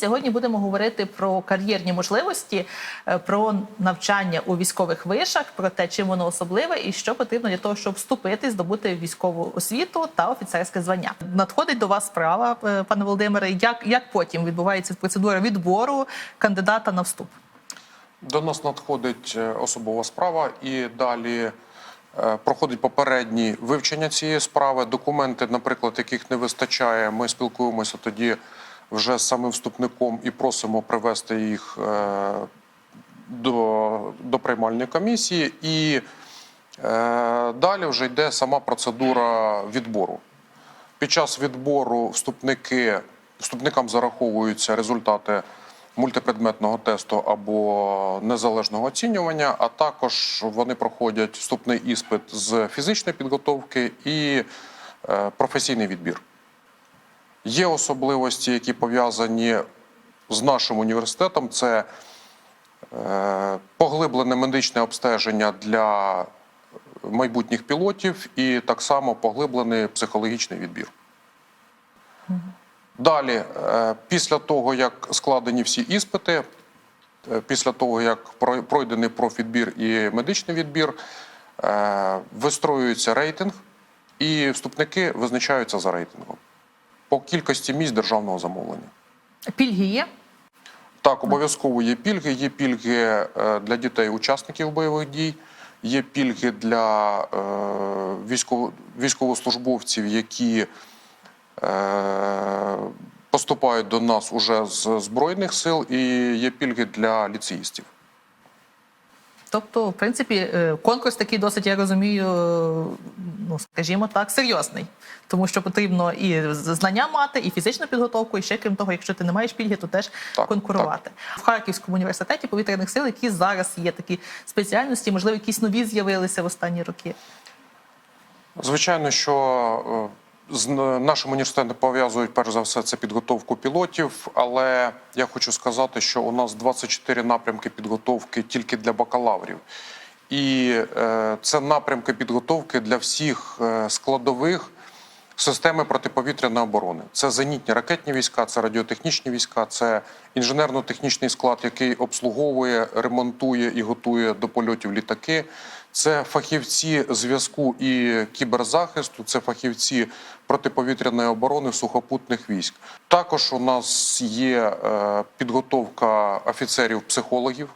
Сьогодні будемо говорити про кар'єрні можливості, е, про навчання у військових вишах, про те, чим воно особливе і що потрібно для того, щоб вступити, здобути військову освіту та офіцерське звання. Надходить до вас справа, е, пане Володимире. Як, як потім відбувається процедура відбору кандидата на вступ? До нас надходить е, особова справа і далі проходить попередні вивчення цієї справи. Документи, наприклад, яких не вистачає, ми спілкуємося тоді вже самим вступником і просимо привести їх е, до, до приймальної комісії. І е, далі вже йде сама процедура відбору. Під час відбору вступники, вступникам зараховуються результати мультипредметного тесту або незалежного оцінювання, а також вони проходять вступний іспит з фізичної підготовки і е, професійний відбір. Є особливості, які пов'язані з нашим університетом. Це е, поглиблене медичне обстеження для майбутніх пілотів і так само поглиблений психологічний відбір. Далі, е, після того, як складені всі іспити, е, після того, як про- пройдений профвідбір і медичний відбір, вистроюється рейтинг, і вступники визначаються за рейтингом по кількості місць державного замовлення. Пільги є? Так, обов'язково є пільги. Є пільги е, для дітей-учасників бойових дій, є пільги для е, військово- військовослужбовців, які е, поступають до нас уже з Збройних сил, і є пільги для ліцеїстів. Тобто, в принципі, е, конкурс такий досить, я розумію, е, ну скажімо так, серйозний, тому що потрібно і знання мати, і фізичну підготовку, і ще крім того, якщо ти не маєш пільги, то теж Так, конкурувати в Харківському університеті повітряних сил, які зараз є такі спеціальності, можливо, якісь нові з'явилися в останні роки. Звичайно, що е, з нашим університетом пов'язують перш за все це підготовку пілотів. Але я хочу сказати, що у нас 24 напрямки підготовки тільки для бакалаврів. І е, це напрямки підготовки для всіх е, складових системи протиповітряної оборони. Це зенітні ракетні війська, це радіотехнічні війська, це інженерно-технічний склад, який обслуговує, ремонтує і готує до польотів літаки. Це фахівці зв'язку і кіберзахисту, це фахівці протиповітряної оборони сухопутних військ. Також у нас є е, підготовка офіцерів-психологів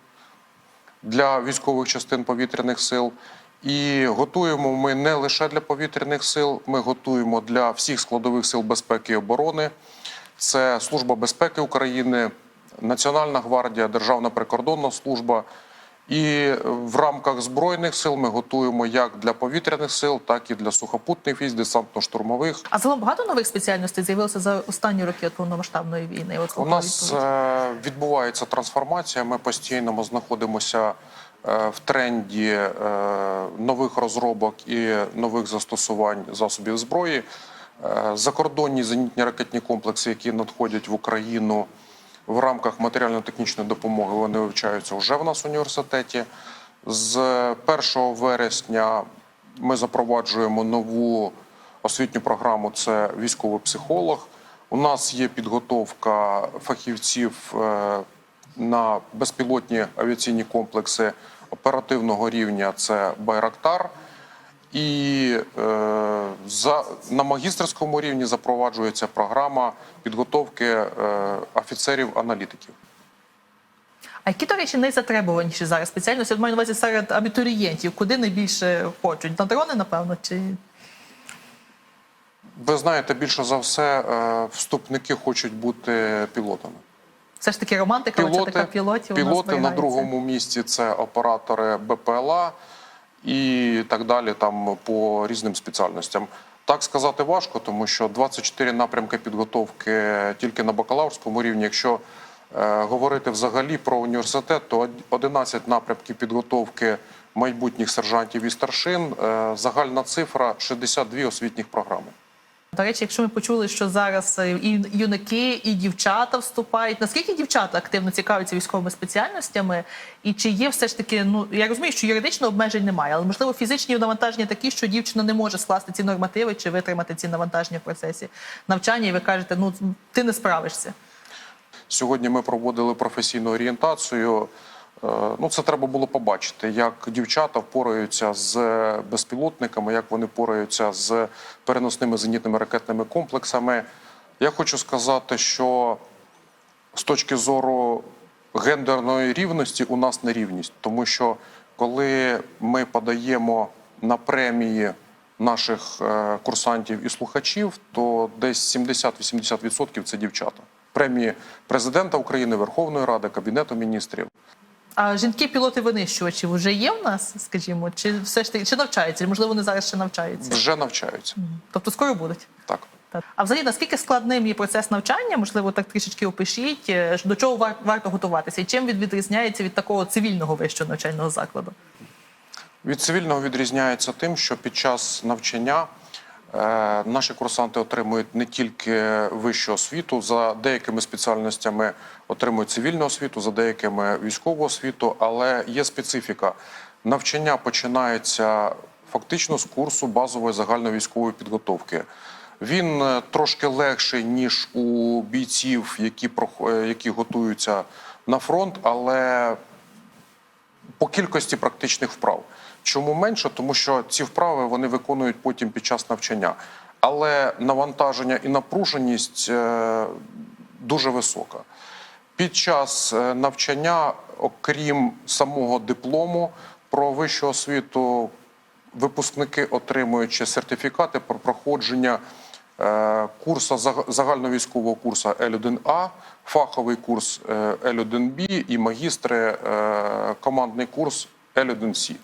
для військових частин повітряних сил. І готуємо ми не лише для повітряних сил, ми готуємо для всіх складових сил безпеки і оборони. Це Служба безпеки України, Національна гвардія, Державна прикордонна служба. І в рамках збройних сил ми готуємо як для повітряних сил, так і для сухопутних військ, десантно-штурмових. А загалом багато нових спеціальностей з'явилося за останні роки від повномасштабної війни. От У нас е, відбувається трансформація. Ми постійно знаходимося е, в тренді е, нових розробок і нових застосувань засобів зброї. Закордонні зенітні ракетні комплекси, які надходять в Україну в рамках матеріально-технічної допомоги, вони вивчаються вже в нас в університеті. З 1 вересня ми запроваджуємо нову освітню програму. Це військовий психолог. У нас є підготовка фахівців е, на безпілотні авіаційні комплекси оперативного рівня. Це Байрактар. І е, за, на магістерському рівні запроваджується програма підготовки е, офіцерів-аналітиків. А які, до речі, найзатребуваніші зараз спеціальності? От маю на увазі серед абітурієнтів, куди найбільше хочуть? На дрони, напевно, чи Ви знаєте, більше за все е, вступники хочуть бути пілотами. все ж таки романтика, оця така пілотів у нас пілоти на другому місці це оператори БПЛА і так далі, там по різним спеціальностям. Так сказати важко, тому що 24 напрямки підготовки тільки на бакалаврському рівні. Якщо е, говорити взагалі про університет, то 11 напрямків підготовки майбутніх сержантів і старшин. Е, загальна цифра 62 освітніх програми. До речі, якщо ми почули, що зараз е, і юнаки, і дівчата вступають. Наскільки дівчата активно цікавляться військовими спеціальностями? І чи є все ж таки, ну я розумію, що юридично обмежень немає, але можливо фізичні навантаження такі, що дівчина не може скласти ці нормативи чи витримати ці навантаження в процесі навчання, і ви кажете, ну ти не справишся. Сьогодні ми проводили професійну орієнтацію. Е, Ну, це треба було побачити, як дівчата впораються з безпілотниками, як вони впораються з переносними зенітними ракетними комплексами. Я хочу сказати, що з точки зору гендерної рівності у нас нерівність, тому що коли ми подаємо на премії наших е, курсантів і слухачів, то десь 70-80% це дівчата. Премії президента України, Верховної Ради, Кабінету міністрів. А жінки-пілоти винищувачів вже є в нас, скажімо, чи все ж таки чи навчаються? Можливо, вони зараз ще навчаються. Вже навчаються. Тобто скоро будуть. Так. Так. А взагалі, наскільки складним є процес навчання? Можливо, так трішечки опишіть, е, до чого вар- варто готуватися, і чим він відрізняється від такого цивільного вищого навчального закладу? Від цивільного відрізняється тим, що під час навчання наші курсанти отримують не тільки вищу освіту, за деякими спеціальностями отримують цивільну освіту, за деякими військову освіту, але є специфіка. Навчання починається фактично з курсу базової загальновійськової підготовки. Він е, трошки легший, ніж у бійців, які, е, які готуються на фронт, але по кількості практичних вправ. Чому менше? Тому що ці вправи вони виконують потім під час навчання. Але навантаження і напруженість е, дуже висока. Під час е, навчання, окрім самого диплому про вищу освіту, випускники отримують сертифікати про проходження е, курсу загальновійськового курсу L1A, фаховий курс е, L1B і магістри командний курс L1C.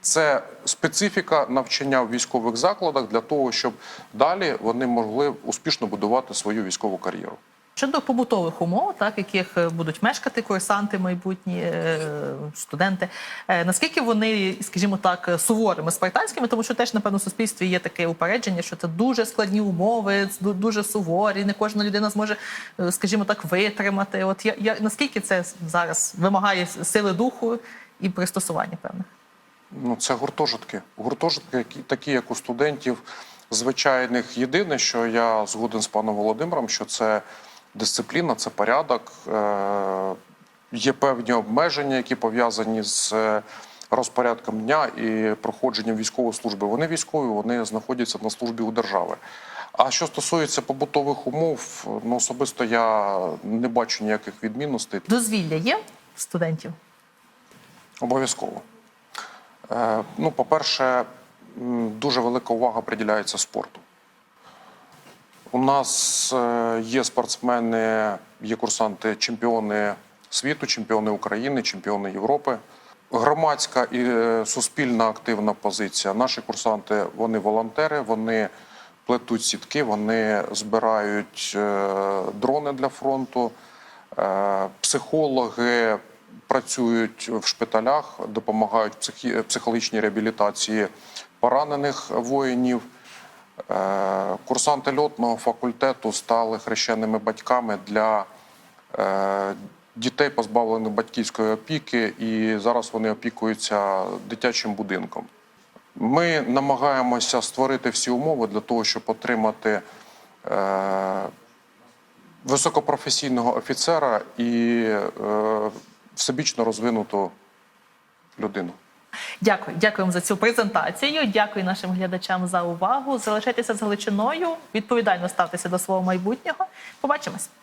Це специфіка навчання в військових закладах для того, щоб далі вони могли успішно будувати свою військову кар'єру. Щодо побутових умов, так, яких е, будуть мешкати курсанти, майбутні е, студенти, е, наскільки вони, скажімо так, суворими спартанськими, тому що теж напевно в суспільстві є таке упередження, що це дуже складні умови, дуже суворі. Не кожна людина зможе, скажімо так, витримати. От я, я наскільки це зараз вимагає сили духу і пристосування певних? Ну, це гуртожитки. Гуртожитки, які, такі, як у студентів звичайних. Єдине, що я згоден з паном Володимиром, що це дисципліна, це порядок. Е- є певні обмеження, які пов'язані з е, розпорядком дня і проходженням військової служби. Вони військові, вони знаходяться на службі у держави. А що стосується побутових умов, ну особисто я не бачу ніяких відмінностей. Дозвілля є студентів? Обов'язково. Е, ну, по-перше, дуже велика увага приділяється спорту. У нас е, є спортсмени, є курсанти, чемпіони світу, чемпіони України, чемпіони Європи. Громадська і е, суспільна активна позиція. Наші курсанти вони волонтери, вони плетуть сітки, вони збирають дрони для фронту. Психологи працюють в шпиталях, допомагають в психологічній реабілітації поранених воїнів. Е, Курсанти льотного факультету стали хрещеними батьками для е, дітей, позбавлених батьківської опіки, і зараз вони опікуються дитячим будинком. Ми намагаємося створити всі умови для того, щоб отримати е, високопрофесійного офіцера і всебічно розвинуту людину. Дякую, дякую за цю презентацію. Дякую нашим глядачам за увагу. Залишайтеся з Галичиною, відповідально ставтеся до свого майбутнього. Побачимось.